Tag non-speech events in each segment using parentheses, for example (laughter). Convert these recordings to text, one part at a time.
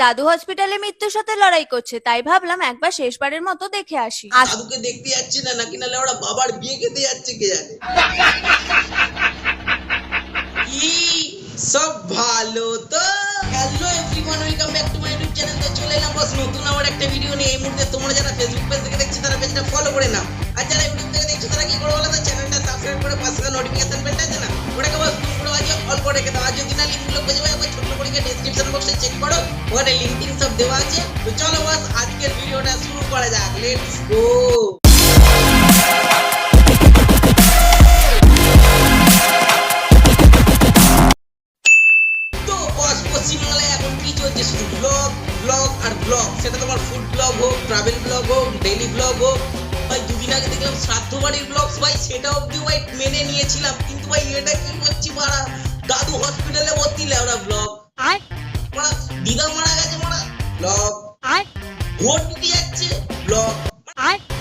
দাদু হসপিটালে মৃত্যুর সাথে লড়াই করছে, তাই ভাবলাম একবার শেষবারের মতো দেখে আসি। দাদুকে দেখতে যাচ্ছে না, নাকি নাহলে ওরা বাবার বিয়ে খেতে যাচ্ছে, কে জানে? কি সব ভালো তো? Hello everyone welcome back to my YouTube channel তো চলে এলাম বস নতুন আমার একটা ভিডিও নিয়ে। এই মুহূর্তে তোমরা যারা ফেসবুক পেজ থেকে দেখছ, তারা পেজটা ফলো করে নাও। আর যারা ইউটিউব থেকে দেখছ, তারা কি করে বলো তো? চ্যানেলটা সাবস্ক্রাইব করে, পাশে নোটিফিকেশন বেলটা আছে না? ওটাকে বস করে বাজিয়ে অল করে রেখে দাও। আর যদি না লিঙ্কগুলো খুঁজে ওখানে লিঙ্ক সব দেওয়া আছে। তো চলো বস, আজকের ভিডিওটা শুরু করা যাক। লেটস গো এখন কি চলছে ব্লগ ব্লগ আর ব্লগ সেটা তোমার ফুড ব্লগ হোক ট্রাভেল হোক ডেইলি ব্লগ হোক। ভাই, দুদিন আগে ভাই, সেটা ভাই মেনে নিয়েছিলাম। কিন্তু ভাই, এটা কি মারা দাদু হসপিটালে ভর্তি, লেওরা ব্লগ দিদা মারা গেছে মারা ব্লগ ভোট দিতে যাচ্ছে ব্লগ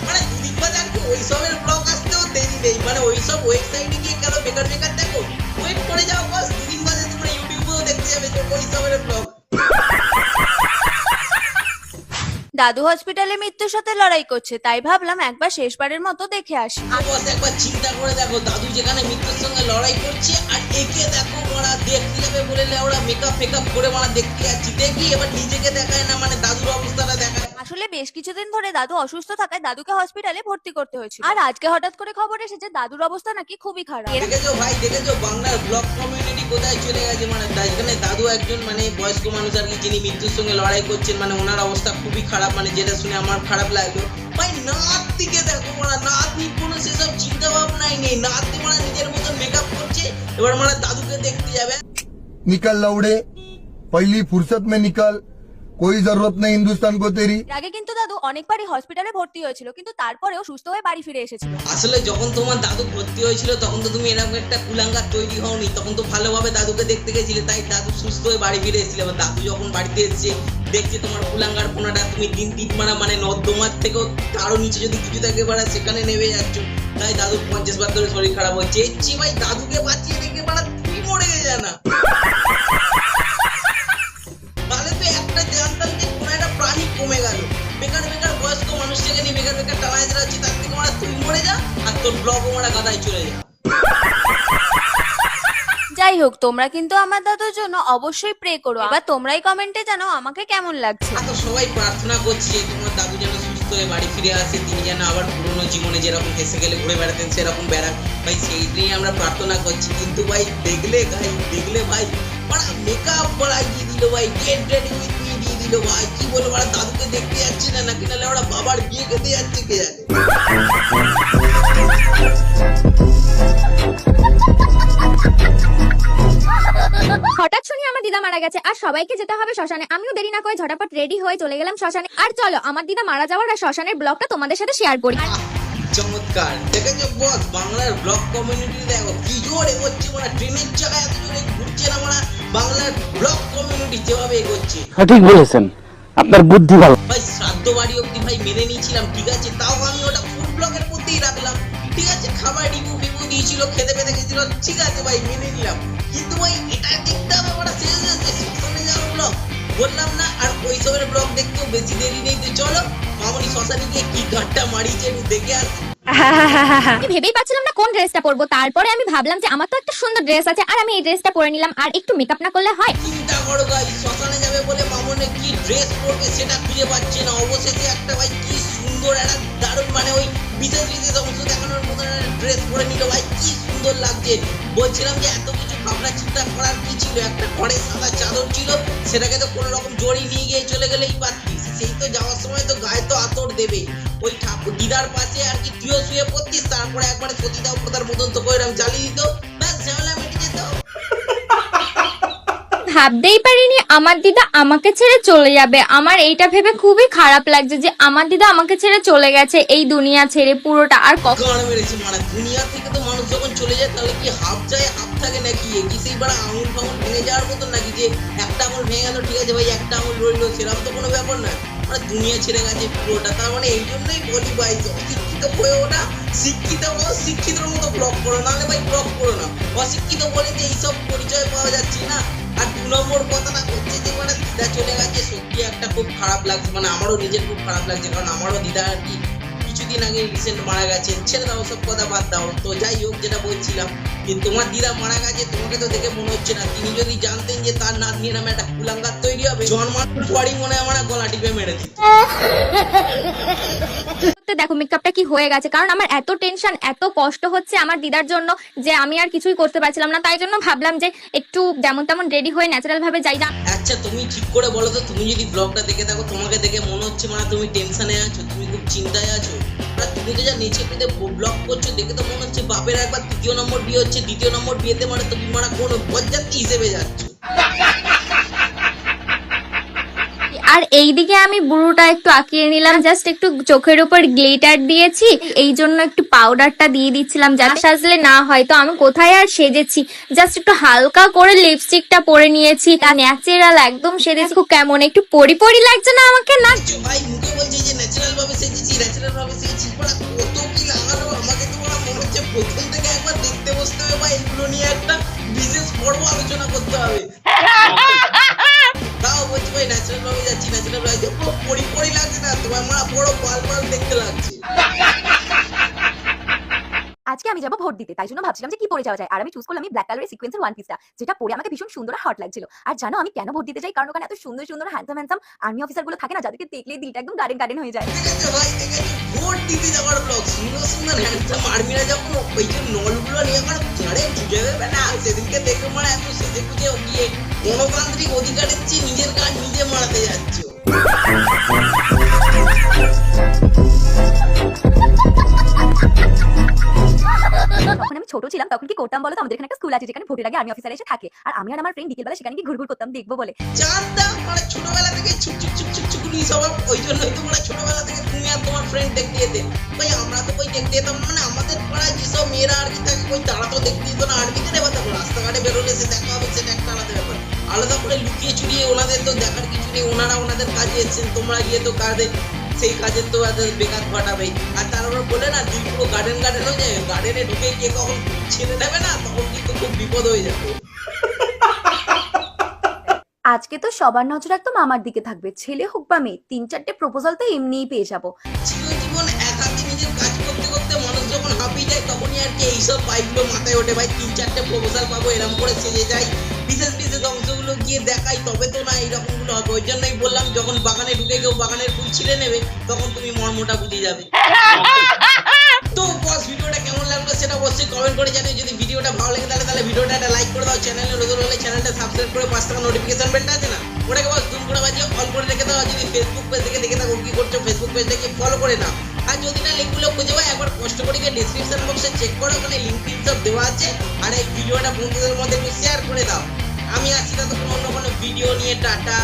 মানে দুদিন বাদে আর কি ওইসবের ব্লগ আসতেও দেরি নেই। মানে ওইসব ওয়েবসাইটে গিয়ে কেন বেকার বেকার দেখো। ওয়েট করে যাও বস দুদিন বাদে তোমরা ইউটিউবেও দেখতে যাবে ওই ওইসবের ব্লগ দাদু হসপিটালে মৃত্যুর সাথে লড়াই করছে, তাই ভাবলাম একবার শেষবারের মতো দেখে আসি। একবার চিন্তা করে দেখো, দাদু যেখানে মৃত্যুর সঙ্গে লড়াই করছে, আর একে দেখো মারা দেখতে যাবে বলে ওরা মেকআপ মেকআপ করে মারা দেখতে যাচ্ছি। দেখি এবার নিজেকে দেখায় না মানে দাদুর অবস্থাটা দেখায়। আসলে বেশ কিছুদিন ধরে দাদু অসুস্থ থাকায় দাদুকে হসপিটালে ভর্তি করতে হয়েছিল। আর আজকে হঠাৎ করে খবর এসেছে দাদুর অবস্থা নাকি খুবই খারাপ। দেখেছ ভাই দেখেছ? বাংলার ব্লক কমিউনিটি কোথায় চলে গেছে? মানে যেখানে দাদু একজন মানে বয়স্ক মানুষ আর কি যিনি মৃত্যুর সঙ্গে লড়াই করছেন মানে ওনার অবস্থা খুবই খারাপ মানে যেটা শুনে আমার খারাপ লাগল। ভাই নাতনিকে দেখো মানে নাতনি কোনো সেসব চিন্তা ভাবনাই নেই। নাতনি মানে নিজের মতন মেকআপ করছে এবার মানে দাদুকে দেখতে যাবে। নিকাল লাউড়ে পহলি ফুরসত মে নিকাল। कोई जरूरत नहीं हिंदुस्तान को तेरी এর আগে কিন্তু দাদু অনেকবারই হসপিটালে ভর্তি হয়েছিল কিন্তু তারপরেও সুস্থ হয়ে বাড়ি ফিরে এসেছিল আসলে যখন তোমার দাদু ভর্তি হয়েছিল তখন তো তুমি এরকম একটা কুলাঙ্গার তৈরি হওনি তখন তো ভালোভাবে দাদুকে দেখতে গেছিলে তাই দাদু সুস্থ হয়ে বাড়ি ফিরে এসেছিল এবার দাদু যখন বাড়িতে এসেছে দেখছে তোমার কুলাঙ্গার পোনাটা তুমি দিন দিন মারা মানে নর্দমার থেকেও আরো নিচে যদি কিছু থাকে মারা সেখানে নেমে যাচ্ছ তাই দাদুর পঞ্চাশ বার ধরে শরীর খারাপ হচ্ছে এসছি ভাই দাদুকে বাঁচিয়ে তোর ব্লগও মারা গাদায় চলে যা যাই হোক তোমরা কিন্তু আমার দাদুর জন্য অবশ্যই প্রে করো। এবার তোমরাই কমেন্টে জানাও আমাকে কেমন লাগছে। তো সবাই প্রার্থনা করছি তোমার দাদু যেন সুস্থ হয়ে বাড়ি ফিরে আসে তিনি যেন আবার পুরোনো জীবনে যেরকম হেসে গেলে ঘুরে বেড়াতেন সেরকম বেড়াক। ভাই সেই নিয়ে আমরা প্রার্থনা করছি। কিন্তু ভাই দেখলে ভাই দেখলে ভাই মেকআপ করাই দিয়ে দিল ভাই? গেট রেডি উইথ দিল ভাই কি বলব ওরা দাদুকে দেখতে যাচ্ছে না নাকি নাহলে ওরা বাবার বিয়ে খেতে যাচ্ছে কে জানে? হঠাৎ শুনি আমার দিদা মারা গেছে। আর সবাইকে যেতে হবে শ্মশানে। আমিও দেরি না করে ঝটাপট রেডি হয়ে চলে গেলাম শ্মশানে। আর চলো আমার দিদা মারা যাওয়ার আর শ্মশানের ব্লগটা তোমাদের সাথে শেয়ার করি। চমৎকার। দেখেছ বস? বাংলার ব্লগ কমিউনিটি দেখো কি জোর এগোচ্ছে মানে ট্রেনের চাকায় এত জোরে ঘুরছে না মানে বাংলার ব্লগ কমিউনিটি যেভাবে এগোচ্ছে। সঠিক বলেছেন। আপনার বুদ্ধি ভালো। ভাই শ্রাদ্ধ বাড়ি অব্দি ভাই মেনে নিয়েছিলাম ঠিক আছে? তাও আমি ওটা ফুড ব্লগের মধ্যেই রাখলাম। ঠিক আছে খাবার রিভিউ ফিভিউ দিয়েছিল খেতে পেতে গেছিল ঠিক আছে ভাই মেনে নিলাম। কিন্তু ভাই এটা দেখতে হবে আমার শেষ হচ্ছে শ্মশানে যাওয়ার ব্লগ বললাম না আর ওইসবের ব্লগ দেখতেও বেশি দেরি নেই। তো চলো মামনি শ্মশানে গিয়ে কি ঘাটটা মারিয়েছে একটু দেখে আসি। আমি ভেবেই পাচ্ছিলাম না কোন ড্রেসটা পরবো। তারপরে আমি ভাবলাম যে আমার তো একটা সুন্দর ড্রেস আছে, আর আমি এই ড্রেসটা পরে নিলাম, আর একটু মেকআপ না করলে হয়। চিন্তা করো ভাই শ্মশানে যাবে বলে মামনে কি ড্রেস পরবে সেটা খুঁজে পাচ্ছে না। অবশেষে একটা ভাই কি সুন্দর, একটা দারুণ মানে ওই বিশেষ বিশেষ অংশ দেখানোর মতন ড্রেস পরে নিল। ভাই, কি সুন্দর লাগছে। বলছিলাম যে এত কিছু ভাবনা চিন্তা করার কি ছিল? একটা ঘরে সাদা চাদর ছিল, সেটাকে তো কোনো রকম জড়ি নিয়ে গিয়ে চলে গেলেই পারতিস সেই তো যাওয়ার সময় তো গায়ে তো আতর দেবে। তারপরে একবারে মতন তো করে জ্বালিয়ে দিত। ব্যাস ঝামেলা মিটে যেত। ভাবতেই পারিনি আমার দিদা আমাকে ছেড়ে চলে যাবে। আমার এইটা ভেবে খুবই খারাপ লাগছে যে আমার দিদা আমাকে ছেড়ে চলে গেছে এই দুনিয়া ছেড়ে পুরোটা আর কখন। গান মেরেছে মারা দুনিয়া থেকে তো মানুষ যখন চলে যায় তাহলে কি হাফ যায় হাফ থাকে নাকি? এ কি সেই বাড়া আঙুল ফাঙুল ভেঙে যাওয়ার মতন নাকি যে একটা আঙুল ভেঙে গেল ঠিক আছে ভাই একটা আঙুল রইল সেরকম তো কোনো ব্যাপার না। মানে দুনিয়া ছেড়ে গেছে পুরোটা। তার মানে এই জন্যই বলি ভাই, অশিক্ষিত হয়ে ওটা শিক্ষিত ও শিক্ষিতর মতো ব্লক করো, নাহলে ভাই ব্লক করো না। অশিক্ষিত বলে যে এইসব পরিচয় পাওয়া যাচ্ছে না। আর দু নম্বর কথাটা হচ্ছে যে মানে দিদা চলে গেছে সত্যি একটা খুব খারাপ লাগছে মানে আমারও নিজের খুব খারাপ লাগছে, কারণ আমারও দিদা আর কি কিছুদিন আগে রিসেন্ট মারা গেছেন ছেড়ে দাও সব কথা বাদ দাও। তো যাই হোক, যেটা বলছিলাম, যে তোমার দিদা মারা গেছে, তোমাকে তো দেখে মনে হচ্ছে না। তিনি যদি জানতেন যে তার নাতনি নামে একটা কুলাঙ্গার তৈরি হবে, জন্মানোর পরই মনে হয় আমার গলা টিপে মেরে দিত। দেখো মেকআপটা কি হয়ে গেছে? কারণ আমার এত টেনশন এত কষ্ট হচ্ছে আমার দিদার জন্য যে আমি আর কিছুই করতে পারছিলাম না। তাই জন্য ভাবলাম যে একটু যেমন তেমন রেডি হয়ে ন্যাচারাল ভাবে যাই না। আচ্ছা তুমি ঠিক করে বলো তো, তুমি যদি ব্লগটা দেখে থাকো, তোমাকে দেখে মনে হচ্ছে মানে তুমি টেনশনে আছো, তুমি খুব চিন্তায় আছো। আর তুমি তো যা নিচে পেতে ব্লগ করছ, দেখে তো মনে হচ্ছে বাপের একবার তৃতীয় নম্বর বিয়ে হচ্ছে, দ্বিতীয় নম্বর বিয়েতে মানে তুমি মানে কোনো বরযাত্রী হিসেবে যাচ্ছ। আর এইদিকে আমি বুড়োটা একটু আঁকিয়ে নিলাম। জাস্ট একটু চোখের উপর গ্লিটার দিয়েছি। এই জন্য একটু পাউডারটা দিয়ে দিচ্ছিলাম যাতে সাজলে না হয়। তো আমি কোথায় আর সেজেছি? জাস্ট একটু হালকা করে লিপস্টিকটা পরে নিয়েছি। তা ন্যাচারাল একদম সেজেছি। খুব কেমন, একটু পরি পরি লাগছে না আমাকে না? যে প্রথম থেকে একবার দেখতে বসতে হবে বা এগুলো নিয়ে একটা বিশেষ পর্ব আলোচনা করতে হবে। পাল দেখতে লাগছে। আজকে আমি যাব ভোট দিতে তাই জন্য ভাবছিলাম যে কি পরে যাওয়া যায়। আর আমি চুজ করলাম ব্ল্যাক কালারের সিকোয়েন্সের ওয়ান পিসটা যেটা পরে আমাকে ভীষণ সুন্দর হট লাগছিল আর জানো আমি কেন ভোট দিতে যাই? কারণ ওখানে এত সুন্দর সুন্দর হ্যান্ডসাম হ্যান্ডসাম আর্মি অফিসারগুলো থাকে না যাদেরকে দেখলে দিলটা একদম গার্ডেন গার্ডেন হয়ে যায়। ভোট দিতে যাওয়ার ব্লগ সুন্দর সুন্দর হ্যান্ডসাম আর্মিরা যখন ওই যে নলগুলো নিয়ে আমার ঘাড়ে ঢুকে দেবে না সেদিনকে দেখে মানে এত সেজে গুজে গিয়ে গণতান্ত্রিক অধিকারের চেয়ে নিজের কাজ নিজে মারাতে যাচ্ছ। ছোট ছিলাম, তখন কি করতাম বলো আমাদের এখানে একটা স্কুল আছে, যেখানে ভোটের আগে আর্মি অফিসার এসে থাকে। আর আমি আর আমার ফ্রেন্ড বিকেলবেলা সেখানে গিয়ে ঘুরঘুর করতাম, দেখব বলে। চাঁদা মানে ছোটবেলা থেকে ছুক ছুক ছুক ছুক ছুক নিয়ে সবার ওই জন্যই তোমরা ছোটবেলা থেকে তুমি আর তোমার ফ্রেন্ড দেখতে যেতে। ভাই আমরা তো কই দেখতে যেতাম মানে আমাদের পাড়ায় যেসব মেয়েরা আর কি থাকে, কই, তারা তো দেখতে যেত না। আর্মিতে নেবা তখন রাস্তাঘাটে বেরোলে সে দেখা হবে সেটা একটা আলাদা ব্যাপার। আলাদা করে লুকিয়ে চুরিয়ে ওনাদের তো দেখার কিছু নেই ওনারা ওনাদের কাজে এসেছেন তোমরা গিয়ে তো কাজে সেই কাজের তো বেকার ঘটাবেই। আর তারপর বলে না দিল পুরো গার্ডেন গার্ডেন হয়ে যায় গার্ডেনে ঢুকে গিয়ে কখন ছেড়ে দেবে না তখন কিন্তু খুব বিপদ হয়ে যাবে। আজকে তো সবার নজর একদম আমার দিকে থাকবে ছেলে হোক বা মেয়ে তিন চারটে প্রপোজাল তো এমনিই পেয়ে যাব। জীবন এক হাতে নিজের কাজ করতে করতে মানুষ যখন হাঁপিয়ে যায় তখনই আর কি এইসব পাইপগুলো মাথায় ওঠে ভাই তিন চারটে প্রপোজাল পাবো এরকম করে সেজে বিশেষ অংশগুলো গিয়ে দেখাই তবে তো না এইরকমগুলো হবে ওই জন্যই বললাম যখন বাগানে ঢুকে কেউ বাগানের ফুল ছিঁড়ে নেবে তখন তুমি মর্মটা বুঝে যাবে। (laughs) তো বস ভিডিওটা কেমন লাগল সেটা অবশ্যই কমেন্ট করে জানিও। যদি ভিডিওটা ভালো লাগে তাহলে তাহলে ভিডিওটা একটা লাইক করে দাও। চ্যানেলে নতুন হলে চ্যানেলটা সাবস্ক্রাইব করে পাঁচ টাকা নোটিফিকেশন বেলটা আছে না? ওটাকে বস দুম করে বাজিয়ে অল করে রেখে দাও। যদি ফেসবুক পেজ থেকে দেখে থাকো কি করছ ফেসবুক পেজ থেকে ফলো করে নাও। আর যদি না লিঙ্কগুলো খুঁজে পাই একবার কষ্ট করে গিয়ে ডিসক্রিপশন বক্সে চেক করো। ওখানে লিঙ্ক সব দেওয়া আছে। আর এই ভিডিওটা বন্ধুদের মধ্যে একটু শেয়ার করে দাও। আমি আজকে ততক্ষণ অন্য কোনো ভিডিও নিয়ে টাটা।